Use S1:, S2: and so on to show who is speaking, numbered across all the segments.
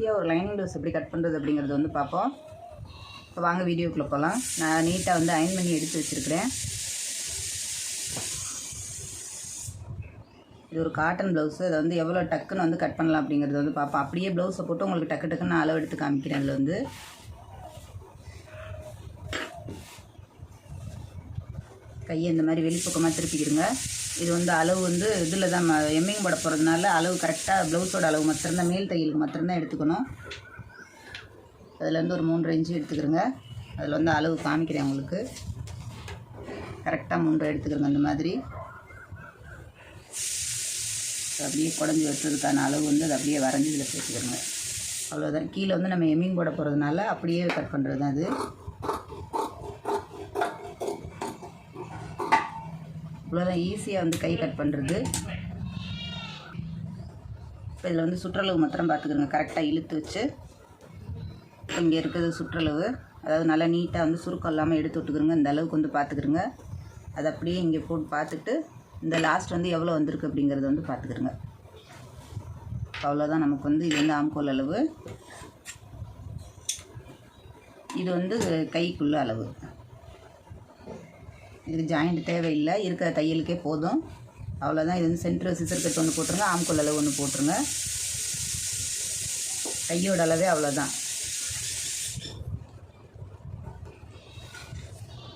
S1: ஈஸியாக ஒரு lining blouse எப்படி கட் பண்ணுறது அப்படிங்கிறது வந்து பார்ப்போம். இப்போ வாங்க வீடியோக்குள்ளே போகலாம் நான் நீட்டாக வந்து அயன் பண்ணி எடுத்து வச்சுருக்கிறேன். இது ஒரு காட்டன் ப்ளவுஸு அதை வந்து எவ்வளோ டக்குன்னு வந்து கட் பண்ணலாம் அப்படிங்கிறது வந்து பார்ப்போம். அப்படியே ப்ளவுஸை போட்டு உங்களுக்கு டக்கு டக்குன்னு நான் அளவு எடுத்து காமிக்கிறேன் அதில் வந்து. கையை இந்த மாதிரி வெளிப்பக்கமாக திருப்பிக்கிடுங்க. இது வந்து அளவு வந்து இதில் தான் எம்மிங் போட போகிறதுனால அளவு கரெக்டாக ப்ளவுஸோட அளவு மாத்திரம்தான் மேல் தையலுக்கு மாத்திரம்தான் எடுத்துக்கணும். அதுலேருந்து ஒரு மூன்று இன்ச்சு எடுத்துக்கிறோங்க. அதில் வந்து அளவு காமிக்கிறேன் உங்களுக்கு. கரெக்டாக மூன்று எடுத்துக்கிறோங்க அந்த மாதிரி. அப்படியே குடஞ்சி வெட்டுறதுக்கான அளவு வந்து அது அப்படியே வரைஞ்சி இதில் சேர்த்துக்கிறோங்க. அவ்வளோதான் கீழே வந்து நம்ம எம்மிங் போட போகிறதுனால அப்படியே கட் பண்ணுறது தான் அது. இவ்வளோதான் ஈஸியாக வந்து கை கட் பண்ணுறது இப்போ இதில் வந்து சுற்றளவு மாத்திரம் பார்த்துக்கிறோங்க கரெக்டாக இழுத்து வச்சு. இங்கே இருக்கிறது சுற்றளவு. அதாவது நல்லா நீட்டாக வந்து சுருக்கம் இல்லாமல் எடுத்து விட்டுக்கிறோங்க இந்த அளவுக்கு வந்து பார்த்துக்கிறோங்க அதை அப்படியே இங்கே போட்டு பார்த்துட்டு இந்த லாஸ்ட் வந்து எவ்வளோ வந்திருக்கு அப்படிங்கிறத வந்து பார்த்துக்கிறோங்க அவ்வளோதான் நமக்கு வந்து இது வந்து ஆம்கோல் அளவு. இது வந்து கைக்குள்ள அளவு. இதுக்கு ஜாயிண்ட் தேவையில்லை. இருக்கிற தையலுக்கே போதும். அவ்வளோதான் இது வந்து சென்ட்ரு சிசர் கட் ஒன்று போட்டுருங்க. ஆம்கோல் அளவு ஒன்று போட்டுருங்க. கையோட அளவே அவ்வளோதான்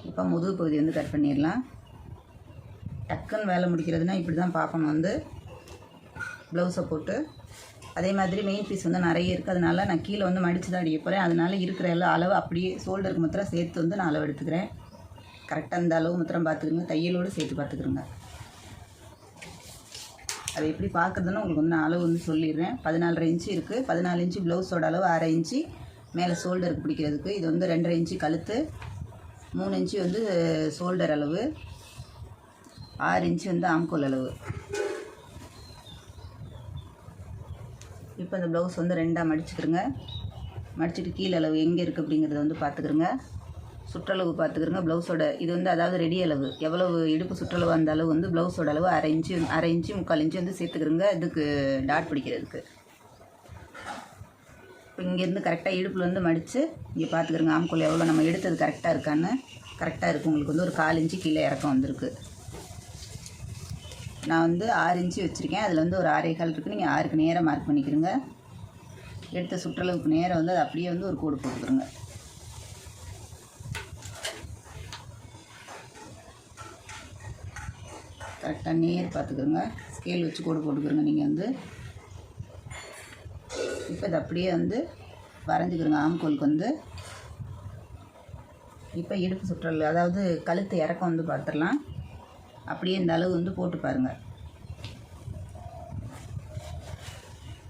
S1: இப்போ முதுகு பகுதி வந்து கட் பண்ணிடலாம். டக்குன்னு வேலை முடிக்கிறதுனா இப்படி தான் பார்க்கணும் வந்து ப்ளவுஸை போட்டு. அதே மாதிரி மெயின் பீஸ் வந்து நிறைய இருக்குது நான் கீழே வந்து மடித்து தான் அடிக்க போகிறேன் அதனால இருக்கிற எல்லா அளவு அப்படியே ஷோல்டருக்கு மாத்திரம் சேர்த்து வந்து நான் அளவு எடுத்துக்கிறேன். கரெக்டாக இந்த அளவு மாத்திரம் பார்த்துக்குங்க. தையலோடு சேர்த்து பார்த்துக்குறோங்க. அது எப்படி பார்க்குறதுன்னு உங்களுக்கு வந்து நான் அளவு வந்து சொல்லிடுறேன். பதினாலரை இன்ச்சு இருக்குது பதினாலு இன்ச்சு ப்ளவுஸோட அளவு அரை இன்ச்சு. மேலே ஷோல்டருக்கு பிடிக்கிறதுக்கு. இது வந்து ரெண்டரை இன்ச்சு கழுத்து. மூணு இன்ச்சு வந்து ஷோல்டர் அளவு. ஆறு இன்ச்சு வந்து ஆம்கோல் அளவு. இப்போ இந்த ப்ளவுஸ் வந்து ரெண்டாக மடிச்சுக்கிறோங்க. மடிச்சுட்டு கீழே அளவு எங்கே இருக்குது அப்படிங்கிறத வந்து பார்த்துக்குறோங்க. சுற்றளவு பார்த்துக்கிறோங்க ப்ளவுஸோட இது வந்து அதாவது ரெடி அளவு. எவ்வளவு இடுப்பு சுற்றளவு அந்த அளவு வந்து ப்ளவுஸோட அளவு அரை இன்ச்சு அரை இன்ச்சு முக்கால் இன்ச்சு வந்து சேர்த்துக்கிறோங்க இதுக்கு டாட் பிடிக்கிறதுக்கு. இப்போ இங்கேருந்து கரெக்டாக இடுப்பில் வந்து மடித்து இங்கே பார்த்துக்கிறோங்க ஆம்கோல் எவ்வளோ நம்ம எடுத்தது கரெக்டாக இருக்கான்னு. கரெக்டாக இருக்குது உங்களுக்கு வந்து ஒரு கால் இன்ச்சு கீழே இறக்கம் வந்திருக்கு. நான் வந்து ஆறு இன்ச்சு வச்சுருக்கேன் அதில் வந்து ஒரு ஆறே கால் இருக்குது நீங்கள் ஆறுக்கு நேராக மார்க் பண்ணிக்கிறோங்க. எடுத்த சுற்றளவுக்கு நேரம் வந்து அது அப்படியே வந்து ஒரு கோடு போட்டுக்கிறோங்க. கரெக்டாக நேர் பார்த்துக்குங்க. ஸ்கேல் வச்சு கோடு போட்டுக்கிறோங்க நீங்கள் வந்து. இப்போ இது அப்படியே வந்து வரைஞ்சிக்கிறோங்க. ஆம்கோலுக்கு வந்து. இப்போ இடுப்பு சுற்றல் அதாவது கழுத்து இறக்கம் வந்து பார்த்துடலாம். அப்படியே இந்த அளவு வந்து போட்டு பாருங்கள்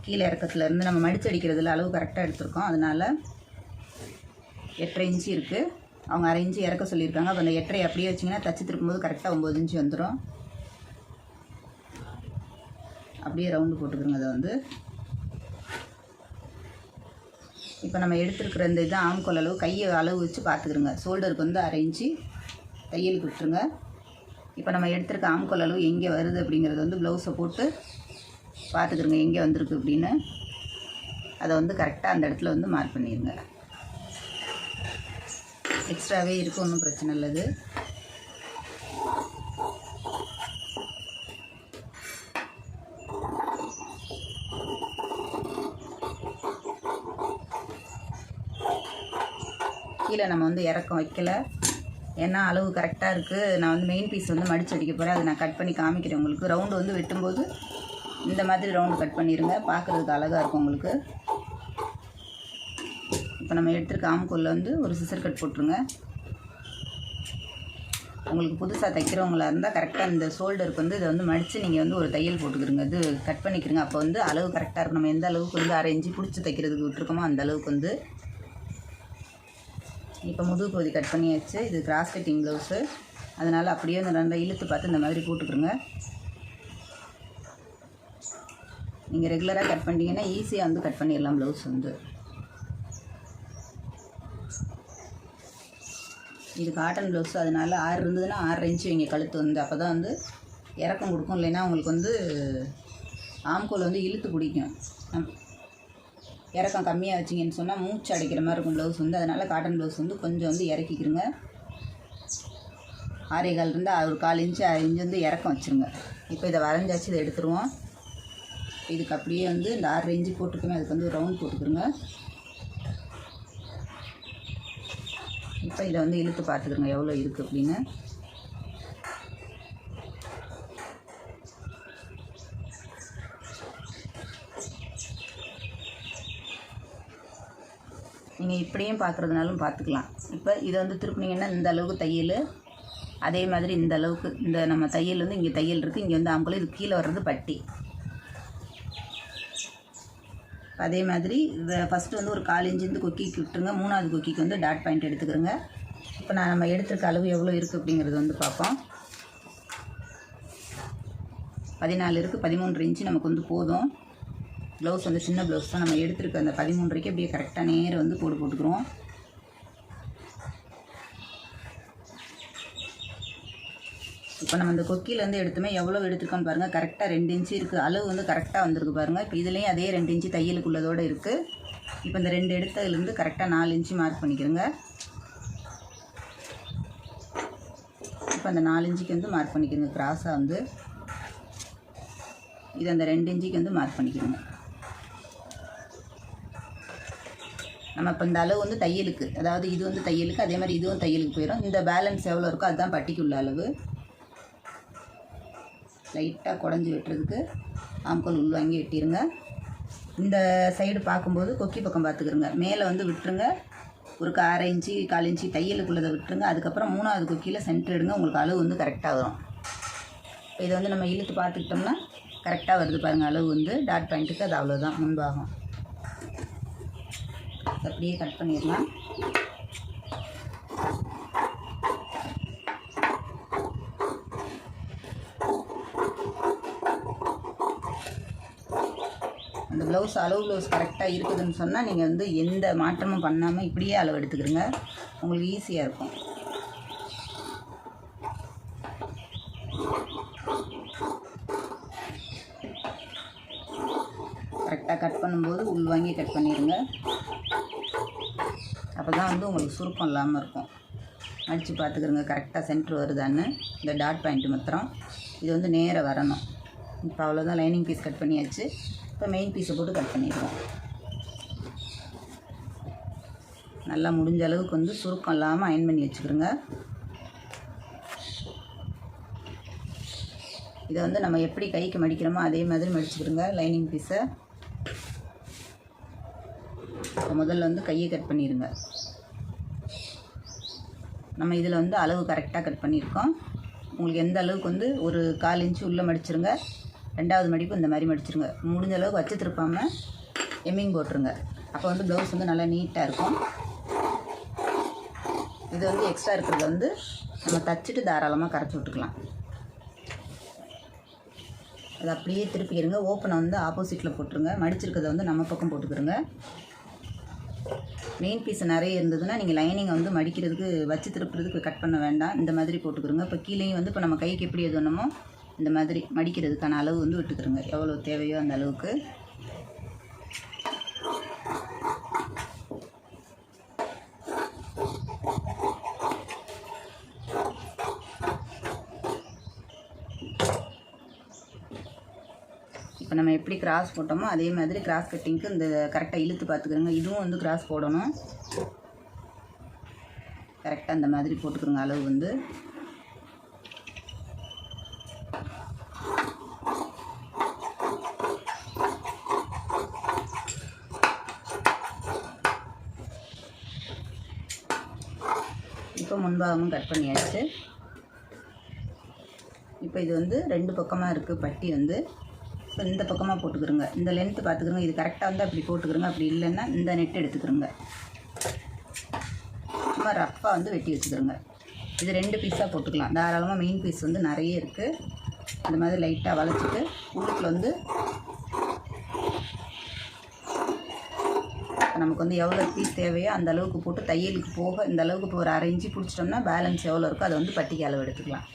S1: கீழே இறக்கத்துல இருந்து நம்ம மடிச்சு அடிக்கிறதுல அளவு கரெக்டாக எடுத்திருக்கோம். அதனால் எட்டரை இன்ச்சு இருக்குது அவங்க அரை இன்ச்சு இறக்க சொல்லியிருக்காங்க. அப்போ அந்த எட்டரை அப்படியே வச்சிங்கன்னா தச்சு திருப்பும்போது கரெக்டாக ஒம்பது இன்ச்சு வந்துடும் அப்படியே ரவுண்டு போட்டுக்கிறோங்க. அதை வந்து இப்போ நம்ம எடுத்துருக்கிற இந்த இது ஆம்கோல் அளவு கையை அளவு வச்சு பார்த்துக்கிறோங்க. ஷோல்டருக்கு வந்து அரைஞ்சி இன்ச்சு தையலுக்கு விட்டுருங்க. இப்போ நம்ம எடுத்துருக்க ஆம்கோல் அளவு எங்கே வருது அப்படிங்கிறத வந்து ப்ளவுஸை போட்டு பார்த்துக்கிறோங்க எங்கே வந்திருக்கு அப்படின்னு. அதை வந்து கரெக்டாக அந்த இடத்துல வந்து மார்க் பண்ணிடுங்க எக்ஸ்ட்ராவே இருக்கும் ஒன்றும் பிரச்சனை இல்லை கீழே நம்ம வந்து இறக்கம் வைக்கல. ஏன்னா அளவு கரெக்டாக இருக்குது நான் வந்து மெயின் பீஸ் வந்து மடிச்சு அடிக்க போகிறேன் அதை நான் கட் பண்ணி காமிக்கிறேன் உங்களுக்கு. ரவுண்டு வந்து வெட்டும்போது இந்த மாதிரி ரவுண்டு கட் பண்ணிடுங்க பார்க்குறதுக்கு அழகாக இருக்கும் உங்களுக்கு. இப்போ நம்ம எடுத்துருக்க ஆம்கோலில் வந்து ஒரு சிசர் கட் போட்டுருங்க. உங்களுக்கு புதுசாக தைக்கிறவங்களா இருந்தால் கரெக்டாக இந்த ஷோல்டருக்கு வந்து இதை வந்து மடித்து நீங்கள் வந்து ஒரு தையல் போட்டுக்கிறங்க இது கட் பண்ணிக்கிறங்க அப்போ வந்து அளவு கரெக்டாக இருக்கும். நம்ம எந்த அளவுக்கு வந்து அரை பிடிச்சி தைக்கிறதுக்கு விட்டுருக்கோமோ அந்த அளவுக்கு வந்து இப்போ முதுகு பகுதி கட் பண்ணியாச்சு. இது கிராஸ் கட்டிங் ப்ளவுஸு அதனால் அப்படியே அந்த நல்லா இழுத்து பார்த்து இந்த மாதிரி போட்டுக்கிறோங்க நீங்கள் ரெகுலராக கட் பண்ணிட்டீங்கன்னா ஈஸியாக வந்து கட் பண்ணிடலாம் ப்ளவுஸ் வந்து. இது காட்டன் ப்ளவுஸ் அதனால் ஆறு இருந்ததுன்னா ஆறு இன்ச்சு வைங்க கழுத்து வந்து. அப்போ தான் வந்து இறக்கம் கொடுக்கும். இல்லைன்னா உங்களுக்கு வந்து ஆம்கோல் வந்து இழுத்து பிடிக்கும். இறக்கம் கம்மியாக வச்சிங்கன்னு சொன்னால் மூச்சு அடைக்கிற மாதிரி இருக்கும் ப்ளவுஸ் வந்து. அதனால் காட்டன் ப்ளவுஸ் வந்து கொஞ்சம் வந்து இறக்கிக்கிறங்க ஆறே கால் இருந்தால் ஒரு கால் இன்ச்சு அரை இன்ச்சு வந்து இறக்கம் வச்சுருங்க. இப்போ இதை வரைஞ்சாச்சு இதை எடுத்துருவோம். இதுக்கு அப்படியே வந்து இந்த ஆறு இன்ச்சு போட்டுக்கோங்க அதுக்கு வந்து ஒரு ரவுண்ட் போட்டுக்கிறோங்க இப்போ இதை வந்து இழுத்து பார்த்துக்கிறோங்க எவ்வளோ இருக்குது அப்படின்னு நீங்கள் இப்படியும் பார்க்குறதுனாலும் பார்த்துக்கலாம் இப்போ இதை வந்து திருப்பினீங்கன்னா இந்த அளவுக்கு தையல் அதே மாதிரி இந்த அளவுக்கு இந்த நம்ம தையல் வந்து இங்கே தையல் இருக்குது இங்கே வந்து ஆம்பளை இது கீழே வர்றது பட்டி. அதே மாதிரி இதை ஃபஸ்ட்டு வந்து ஒரு கால் இன்ச்சு கொக்கிக்கு விட்டுருங்க. மூணாவது கொக்கிக்கு வந்து டாட் பாயிண்ட் எடுத்துக்கிறோங்க. இப்போ நான் நம்ம எடுத்துருக்க அளவு எவ்வளோ இருக்குது அப்படிங்கிறது வந்து பார்ப்போம் பதினாலு இருக்குது பதிமூன்று இன்ச்சு நமக்கு வந்து போதும். ப்ளவுஸ் வந்து சின்ன ப்ளவுஸ் தான் நம்ம எடுத்துருக்க. அந்த பதிமூன்றைக்கு அப்படியே கரெக்டாக நேரம் வந்து போட்டு போட்டுக்கிறோம். இப்போ நம்ம இந்த கொக்கிலேருந்து எடுத்துமே எவ்வளோ எடுத்துருக்கோம்னு பாருங்கள் கரெக்டாக ரெண்டு இன்ச்சு இருக்குது அளவு வந்து கரெக்டாக வந்திருக்கு பாருங்கள் இப்போ இதுலேயும் அதே ரெண்டு இன்ச்சு தையலுக்குள்ளதோடு இருக்குது இப்போ இந்த ரெண்டு எடுத்ததுலேருந்து கரெக்டாக நாலு இன்ச்சு மார்க் பண்ணிக்கிறோங்க. இப்போ அந்த நாலு இன்ச்சுக்கு வந்து மார்க் பண்ணிக்கிறோங்க. கிராஸாக வந்து. இது அந்த ரெண்டு இன்ச்சுக்கு வந்து மார்க் பண்ணிக்கிறோங்க. நம்ம இப்போ இந்த அளவு வந்து தையலுக்கு அதாவது இது வந்து தையலுக்கு அதே மாதிரி இதுவும் தையலுக்கு போயிடும் இந்த பேலன்ஸ் எவ்வளோ இருக்கோ அதுதான் பட்டிக்குள்ள அளவு. லைட்டாக குடஞ்சி வெட்டுறதுக்கு ஆம்கோல் உள்வாங்கி வெட்டிடுங்க இந்த சைடு பார்க்கும்போது கொக்கி பக்கம் பார்த்துக்கிறோங்க மேலே வந்து விட்டுருங்க. ஒரு அரை இன்ச்சு கால் இன்ச்சு தையலுக்குள்ளதை விட்டுருங்க. அதுக்கப்புறம் மூணாவது கொக்கியில் சென்டர் எடுங்க. உங்களுக்கு அளவு வந்து கரெக்டாக வரும். இப்போ இதை வந்து நம்ம இழுத்து பார்த்துக்கிட்டோம்னா கரெக்டாக வருது பாருங்கள் அளவு வந்து டாட் பாயிண்ட்டுக்கு அது அவ்வளோதான் முன்பாகும். அப்படியே கட் பண்ணிடலாம். அந்த ப்ளவுஸ் அளவு ப்ளவுஸ் கரெக்டாக இருக்குதுன்னு சொன்னால் நீங்கள் வந்து எந்த மாற்றமும் பண்ணாமல் இப்படியே அளவு எடுத்துக்கிறங்க உங்களுக்கு ஈஸியாக இருக்கும். கரெக்டாக கட் பண்ணும்போது உள்வாங்கி கட் பண்ணிடுங்க. அப்போ தான் வந்து உங்களுக்கு சுருக்கம் இல்லாமல் இருக்கும். அடித்து பார்த்துக்கிறங்க கரெக்டாக சென்ட்ரு வருதான்னு இந்த டாட் பாயிண்ட் மாத்திரம். இது வந்து நேராக வரணும். இப்போ அவ்வளோதான் லைனிங் பீஸ் கட் பண்ணியாச்சு. இப்போ மெயின் பீஸை போட்டு கட் பண்ணிடுவோம். நல்லா முடிஞ்ச அளவுக்கு வந்து சுருக்கம் இல்லாமல் அயன் பண்ணி வச்சுக்கிறோங்க. இதை வந்து நம்ம எப்படி கைக்கு மடிக்கிறோமோ அதே மாதிரி மடிச்சுக்கிறோங்க லைனிங் பீஸை முதல்ல வந்து கையை கட் பண்ணிடுங்க நம்ம இதில் வந்து அளவு கரெக்டாக கட் பண்ணியிருக்கோம் உங்களுக்கு எந்த அளவுக்கு வந்து ஒரு கால் இன்ச்சு உள்ளே மடிச்சிருங்க. ரெண்டாவது மடிப்பு இந்த மாதிரி மடிச்சிருங்க. முடிஞ்ச அளவுக்கு வச்சு திருப்பாமல் எம்மிங் போட்டுருங்க. அப்போ வந்து ப்ளவுஸ் வந்து நல்லா நீட்டாக இருக்கும். இது வந்து எக்ஸ்ட்ரா இருக்கிறத வந்து நம்ம தச்சுட்டு தாராளமாக கரைச்சி விட்டுக்கலாம். அதை அப்படியே திருப்பிக்கிறங்க ஓப்பனை வந்து ஆப்போசிட்டில் போட்டுருங்க. மடிச்சிருக்கிறத வந்து நம்ம பக்கம் போட்டுக்கிறோங்க. மெயின் பீஸ் நிறைய இருந்ததுன்னா நீங்கள் லைனிங்கை வந்து மடிக்கிறதுக்கு வச்சு திருப்புறதுக்கு கட் பண்ண வேண்டாம். இந்த மாதிரி போட்டுக்கிறோங்க இப்போ கீழேயும் வந்து இப்போ நம்ம கைக்கு எப்படி எது வேணுமோ இந்த மாதிரி மடிக்கிறதுக்கான அளவு வந்து விட்டுக்கிறோங்க எவ்வளோ தேவையோ அந்த அளவுக்கு. இப்போ நம்ம எப்படி கிராஸ் போட்டோமோ அதே மாதிரி கிராஸ் கட்டிங்க்கு இந்த கரெக்டாக இழுத்து பார்த்துக்கிறோங்க. இதுவும் வந்து கிராஸ் போடணும். கரெக்டாக அந்த மாதிரி போட்டுக்கிறோங்க அளவு வந்து. இப்போ முன்பாகவும் கட் பண்ணியாச்சு. இப்போ இது வந்து ரெண்டு பக்கமாக இருக்குது பட்டி வந்து. ஸோ இந்த பக்கமாக போட்டுக்கிறோங்க. இந்த லென்த்து பார்த்துக்கிறோங்க. இது கரெக்டாக வந்து அப்படி போட்டுக்கிறோங்க. அப்படி இல்லைன்னா இந்த நெட் எடுத்துக்கிறோங்க. சும்மா ரஃப்பாக வந்து வெட்டி வச்சுக்கிறோங்க. இது ரெண்டு பீஸாக போட்டுக்கலாம். தாராளமாக மெயின் பீஸ் வந்து நிறைய இருக்குது இந்த மாதிரி லைட்டாக வளைச்சிட்டு உள்ளுக்குள்ள வந்து நமக்கு வந்து எவ்வளோ பீஸ் தேவையோ அந்த அளவுக்கு போட்டு தையலுக்கு போக இந்த அளவுக்கு இப்போ ஒரு அரைஞ்சி பிடிச்சிட்டோம்னா பேலன்ஸ் எவ்வளோ இருக்கோ அதை வந்து பட்டிக்கு அளவு எடுத்துக்கலாம்.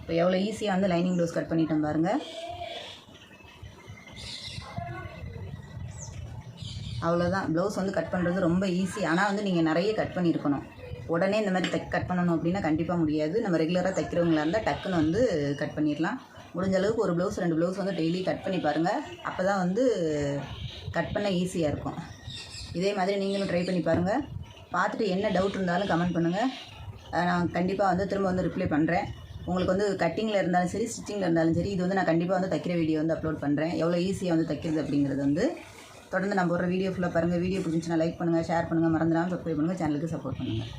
S1: இப்போ எவ்வளோ ஈஸியாக வந்து லைனிங் ப்ளவுஸ் கட் பண்ணிட்டோம் பாருங்கள் அவ்வளோதான் ப்ளவுஸ் வந்து கட் பண்ணுறது ரொம்ப ஈஸி ஆனால் வந்து நீங்கள் நிறைய கட் பண்ணியிருக்கணும். உடனே இந்த மாதிரி தைக் கட் பண்ணணும் அப்படின்னா கண்டிப்பாக முடியாது. நம்ம ரெகுலராக தைக்கிறவங்களா இருந்தால் டக்குன்னு வந்து கட் பண்ணிடலாம். முடிஞ்ச அளவுக்கு ஒரு ப்ளவுஸ் ரெண்டு ப்ளவுஸ் வந்து டெய்லி கட் பண்ணி பாருங்கள் அப்போ தான் வந்து கட் பண்ண ஈஸியாக இருக்கும். இதே மாதிரி நீங்களும் ட்ரை பண்ணி பாருங்கள் பார்த்துட்டு என்ன டவுட் இருந்தாலும் கமெண்ட் பண்ணுங்கள் நான் கண்டிப்பாக வந்து திரும்ப வந்து ரிப்ளை பண்ணுறேன் உங்களுக்கு வந்து கட்டிங்கில் இருந்தாலும் சரி ஸ்டிச்சிங்கில் இருந்தாலும் சரி இது வந்து நான் கண்டிப்பாக வந்து தைக்கிற வீடியோ வந்து அப்லோட் பண்ணுறேன் எவ்வளோ ஈஸியாக வந்து தைக்கிறது அப்படிங்கிறது வந்து தொடர்ந்து நான் ஒரு வீடியோ ஃபுல்லாக பாருங்கள் வீடியோ பிடிச்சிச்சுன்னா லைக் பண்ணுங்கள் ஷேர் பண்ணுங்கள் மறந்துடாமல் சப்ஸ்கிரைப் பண்ணுங்கள் சேனலுக்கு சப்போர்ட் பண்ணுங்கள்